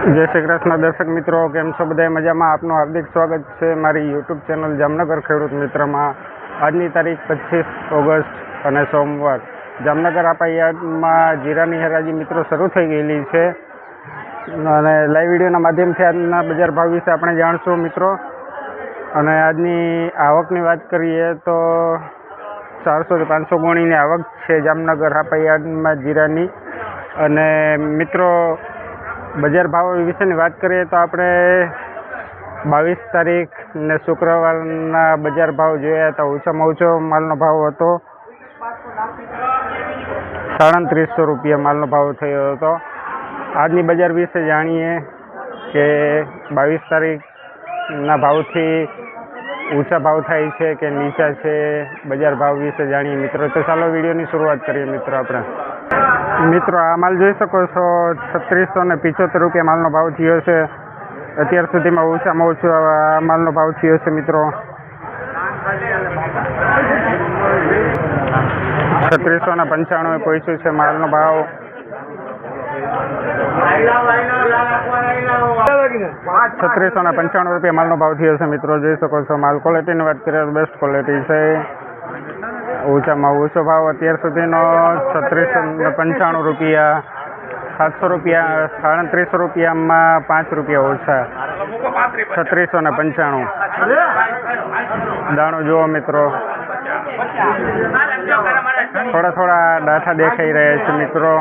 જય શ્રી કૃષ્ણ. દર્શક મિત્રો, કેમ છો બધા? મજામાં? આપનું હાર્દિક સ્વાગત છે મારી યુટ્યુબ ચેનલ જામનગર ખેડૂત મિત્રમાં. આજની તારીખ પચીસ ઓગસ્ટ અને સોમવાર. જામનગર આપાયામાં જીરાની હરાજી મિત્રો શરૂ થઈ ગયેલી છે. અને લાઈવ વિડીયોના માધ્યમથી આજના બજાર ભાવ વિશે આપણે જાણશું મિત્રો. અને આજની આવકની વાત કરીએ તો ચારસોથી પાંચસો ગુણીની આવક છે જામનગર હાપા જીરાની. અને મિત્રો બજાર ભાવ વિશેની વાત કરીએ તો આપણે બાવીસ તારીખ ને શુક્રવારના બજાર ભાવ જોયા હતા ઓછામાં ઓછો માલનો ભાવ હતો સાડત્રીસો રૂપિયા માલનો ભાવ થયો હતો. આજની બજાર વિશે જાણીએ કે બાવીસ તારીખના ભાવથી ઊંચા ભાવ થાય છે કે નીચા છે, બજાર ભાવ વિશે જાણીએ મિત્રો. તો ચાલો વિડીયોની શરૂઆત કરીએ મિત્રો આપણે. મિત્રો, આ માલ જોઈ શકો છો, છત્રીસો ને પિચોતેર રૂપિયા માલનો ભાવ થયો છે. અત્યાર સુધીમાં ઓછામાં ઓછો આ માલનો ભાવ થયો છે, મિત્રો. છત્રીસો ને પંચાણું પહોંચ્યું છે માલનો ભાવ. છત્રીસો ને પંચાણું રૂપિયા માલનો ભાવ થયો છે, મિત્રો. જોઈ શકો છો, માલ ક્વોલિટીની વાત કરીએ બેસ્ટ ક્વોલિટી છે. ઓછામાં ઓછો ભાવ અત્યાર સુધીનો છત્રીસો પંચાણું રૂપિયા, સાતસો રૂપિયા, સાડત્રીસો રૂપિયામાં પાંચ રૂપિયા ઓછા. છત્રીસો ને પંચાણું. દાણો જુઓ મિત્રો. થોડા થોડા ડાઠા દેખાઈ રહ્યા છે મિત્રો.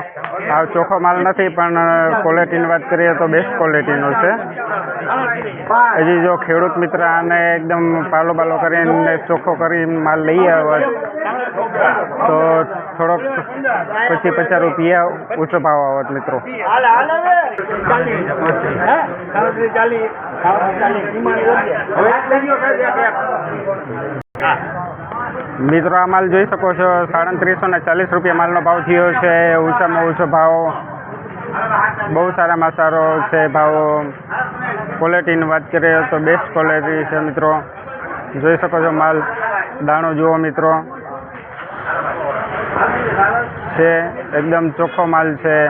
આ ચોખ્ખો માલ નથી, પણ ક્વોલિટીની વાત કરીએ તો બેસ્ટ ક્વોલિટીનો છે. હજી જો ખેડૂત મિત્ર આને એકદમ પાલો બાલો કરીને ચોખ્ખો કરીને માલ લઈ આવે તો થોડોક પછી પચાસ રૂપિયા ઊંચો ભાવ આવત મિત્રો. મિત્રો, આ માલ જોઈ શકો છો. સાડત્રીસો ને ચાલીસ રૂપિયા માલનો ભાવ થયો છે. ઓછામાં ઓછો ભાવ. બહુ સારામાં સારો છે ભાવ. ક્વોલિટીની વાત કરીએ તો બેસ્ટ ક્વોલિટી છે, મિત્રો. જોઈ શકો છો માલ. દાણો જુઓ, મિત્રો. છે. એકદમ ચોખ્ખો માલ છે.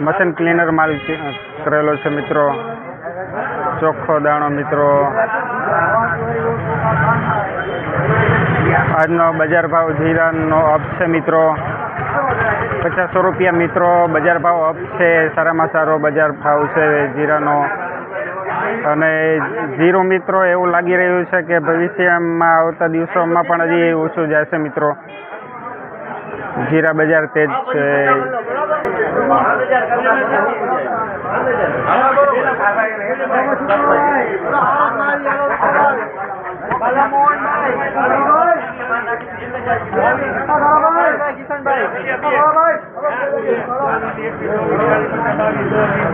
મશીન ક્લીનર માલ કરેલો છે, મિત્રો. ચોખ્ખો દાણો, મિત્રો. આજનો બજાર ભાવ જીરાનો અપ છે મિત્રો. પચાસો રૂપિયા મિત્રો, બજાર ભાવ અપ છે, સારામાં સારો બજાર ભાવ છે જીરાનો. અને જીરો મિત્રો, એવું લાગી રહ્યું છે કે ભવિષ્યમાં આવતા દિવસોમાં પણ હજી ઓછું જશે મિત્રો. જીરા બજાર તેજ છે.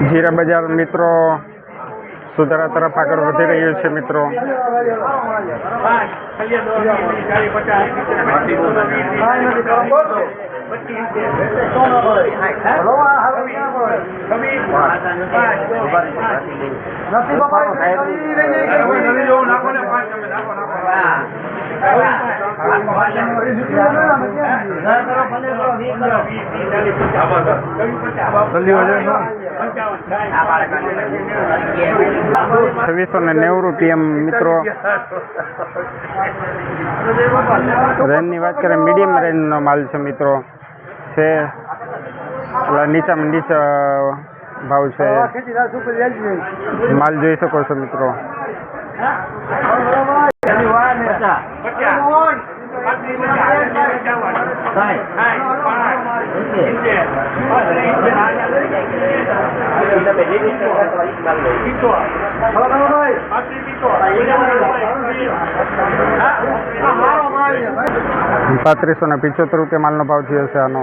જીરા બજાર મિત્રો સુધારા તરફ આગળ વધી રહ્યું છે મિત્રો. છવ્વીસો ને નેવું રૂપિયા મિત્રો. રેન્જની વાત કરીએ, મીડિયમ રેન્જનો માલ છે મિત્રો. છે નીચામાં નીચા ભાવ છે. માલ જોઈ શકો છો મિત્રો. પાંત્રીસો ને પિચોતેર રૂપિયા માલનો ભાવ થયો છે આનો.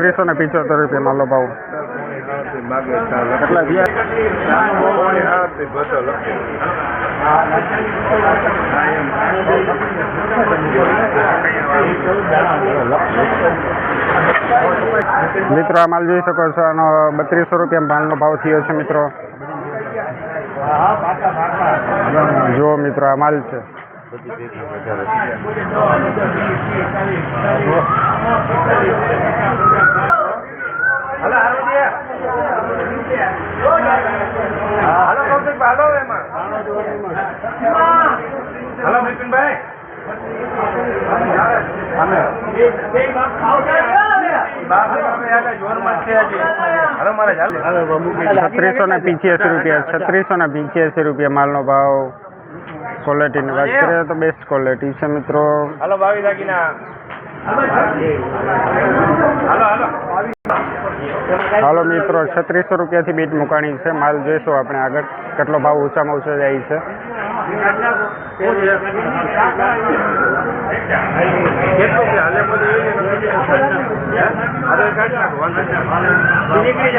નવ ને પિચોતેર રૂપિયા માલો ભાવ. મિત્રો, આ માલ જોઈ શકો છો. આનો બત્રીસો રૂપિયા માલનો ભાવ થયો છે, મિત્રો. જુઓ મિત્રો, આ માલ છે. હાલો હાલો દે હાલો કૌશિક હાલો એમાં. હાલો બિપિનભાઈ છત્રીસો ને પંચ્યાસી રૂપિયા છત્રીસો ને પંચ્યાસી રૂપિયા માલનો ભાવ. ક્વોલિટીની વાત કરીએ તો બેસ્ટ ક્વોલિટી છે મિત્રો. હાલો બાવી દાગીના. હાલો મિત્રો છત્રીસો રૂપિયાથી બીટ મુકાણી છે. માલ જોઈશું આપણે આગળ. કેટલો ભાવ ઓછામાં ઓછો જાય છે. નીકળી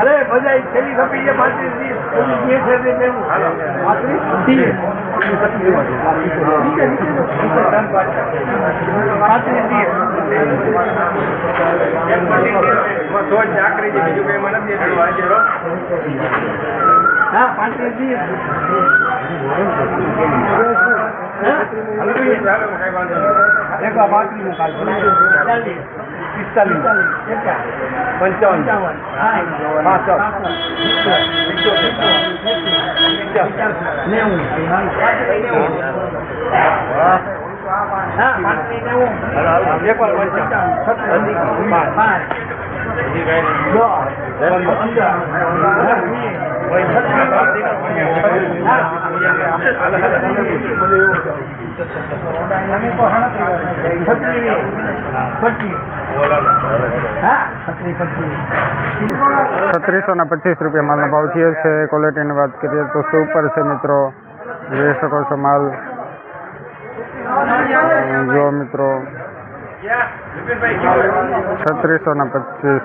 અરે બધા છેલ્લી ખપી છે પાંત્રીસ ત્રીસ તે હો. પાંત્રીસ ત્રીસ હાલો ભાઈ, ચાલો, કઈ વાંધો નહીં. એક આ પાંત્રીસનું કાલ. પિસ્તાલીસ પંચાવન પાસઠ એક વાર છત્રીસો ને પચીસ રૂપિયા માલનો ભાવ થયો છે ક્વોલિટીની વાત કરીએ તો સુપર છે મિત્રો. જોઈ શકો છો માલ. જો મિત્રો. છત્રીસો ને પચીસ.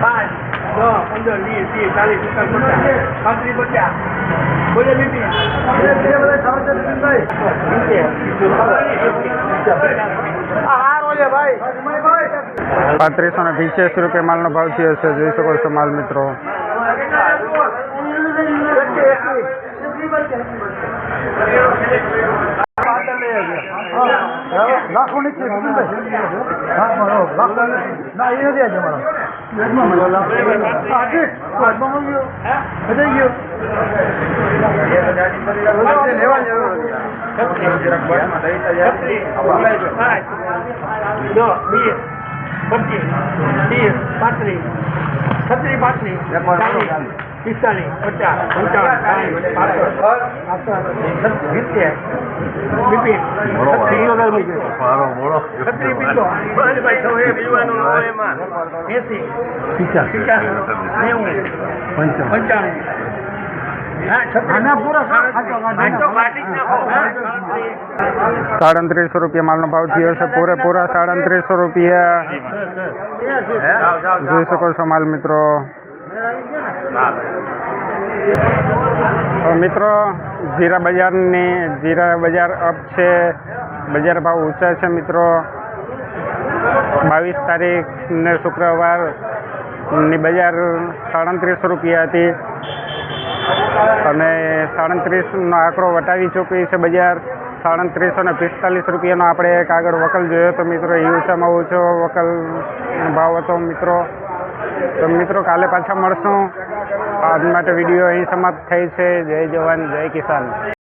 પાંચ દસ પંદર વીસ ત્રીસ ચાલીસ પિસ્તાલીસ પચાસ પાંત્રીસ પચાસ બોલે બીપી પાંત્રીસો ને પંચ્યાસી રૂપિયા માલનો ભાવ થયો છે. જોઈ શકો છો માલ મિત્રો. લાખો નીચે ના, એ નથી આજે મારા. હાથમાં ગયો. બધાઈ ગયો પિસ્તાલીસ પચાસ પંચાવન સાઠ પાસઠ સિત્તેર બિપિન સાડત્રીસો રૂપિયા માલનો ભાવ થયો છે. પૂરેપૂરા સાડત્રીસો રૂપિયા. જોઈ શકો છો માલ મિત્રો. મિત્રો, જીરા બજારની, જીરા બજાર અપ છે. બજાર ભાવ ઊંચા છે મિત્રો. બાવીસ તારીખ ને શુક્રવારની બજાર સાડત્રીસ રૂપિયા હતી. અને સાડત્રીસનો આંકડો વટાવી ચૂકી છે બજાર. સાડત્રીસો ને પિસ્તાલીસ રૂપિયાનો આપણે એક આગળ વકલ જોયો તો મિત્રો, એ ઊંચામાં ઊંચો વકલ ભાવ હતો મિત્રો. તો મિત્રો, કાલે પાછા મળશું. આજ માટે વીડિયો અહીં સમાપ્ત થઈ છે. જય જવાન જય કિસાન.